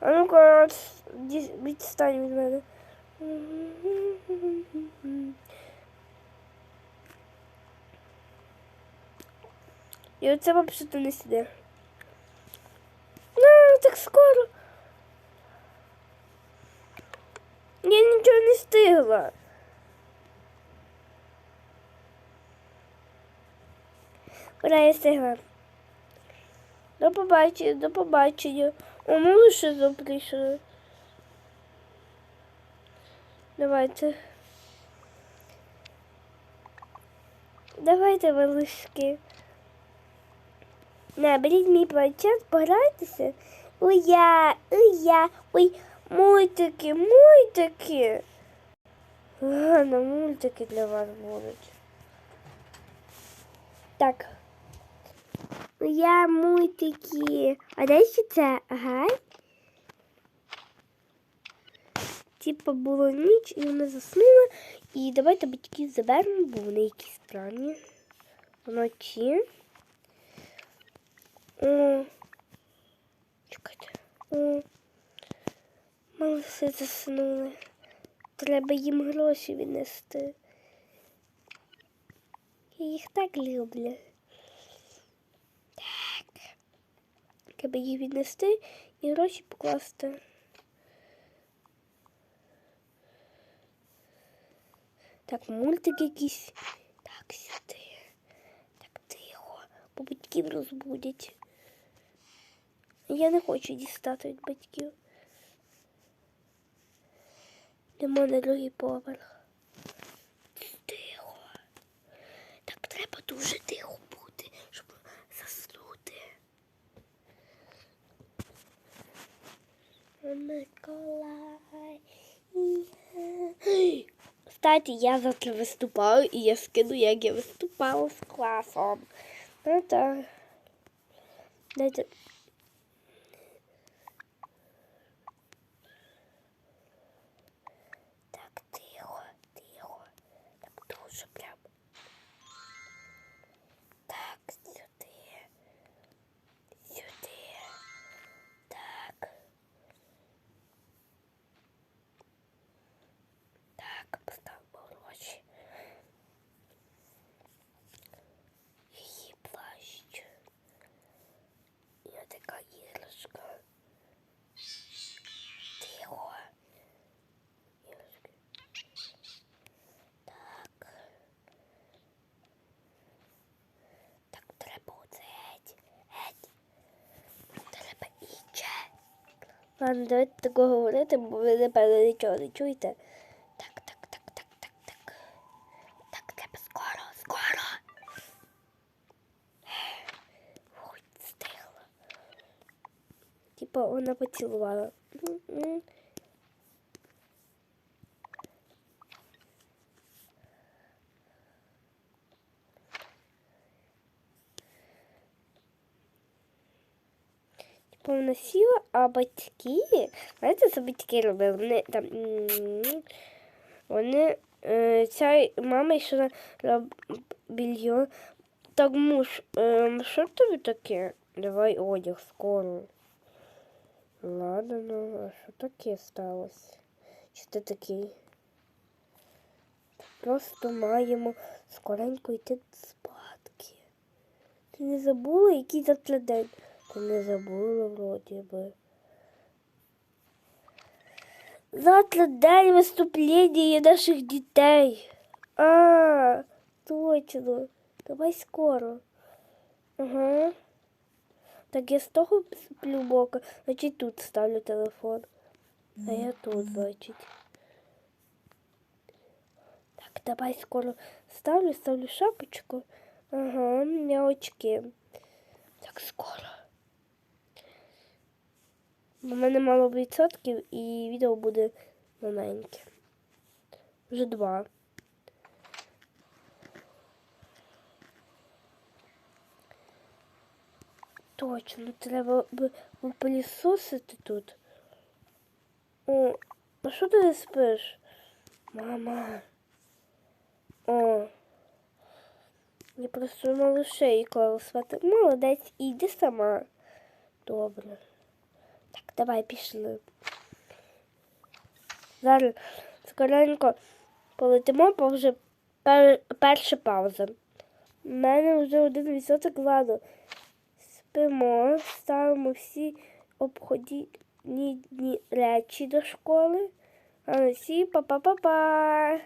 А ну-ка, ді- відстань від мене. І оце взагалі не сюди. Ну, так скоро. Я нічого не встигла. Ура, я встигла. До побачення, до побачення. О, ми лише заприйшли. Давайте. Давайте, малышки. На, беріть мій планшет, пограйтеся. Ой, я, ой, я, ой, мультики, мультики. Ладно, мультики для вас будуть. Так. Я мультики. А дальше це гай. Типа було ніч, і вони заснули. І давайте батьків заберемо, бо вони якісь странні. Вночі. О. Чекайте. О. Мало все заснули. Треба їм гроші віднести. Я їх так люблю. Так. Треба їх віднести і гроші покласти. Так, мультик якийсь. Так, сюди. Так, тихо. Бо батьків розбудять. Я не хочу дістати від батьків. Йдемо на другий поверх. Тихо. Так треба дуже тихо Миколай. Кстати, я завтра виступаю і я скину, як я виступала з класом. Ну так. Дайте. Так, тихо, тихо. Так дуже прям. Так, сюди. Сюди. Так. Так, поставимо гроші. Її плащ. І така іграшка. Тихо. Іграшки. Так. Так, треба оце геть. Геть. Треба іще. Ладно, давайте такого говорити, бо ви напевно нічого не чуєте. Так, так, так, так, так, так. Так, треба скоро, скоро. Хоч стигла. Типа вона поцілувала. Вона сіла, а батьки, знаєте, що батьки робили? Вони там. Вони е, ця мама йшла більйон. Так, муж, е, що тобі таке? Давай одяг скоро. Ладно, ну, а що таке сталося? Чи ти такий? Просто маємо скоренько йти спадки. Ти не забула, який завтра день? Ти не забула вроді би. Завтра день виступлення наших дітей. А, точно. Давай скоро. Ага. Так я з того сплю бока, значить тут ставлю телефон. А я тут, значить. Так, давай скоро ставлю, ставлю шапочку. Ага, я очки. Так скоро. У мене мало відсотків і відео буде маленьке. Вже два. Точно, треба б пилісосити тут. О, а що ти не спиш? Мама. О. Я просто малышей клала спати. Молодець, іди сама. Добре. Так, давай пішли. Зараз скоренько полетимо, бо вже пер, перша пауза. У мене вже один відсоток ладу. Спимо, ставимо всі обходні речі до школи. А всі па-па-па-па.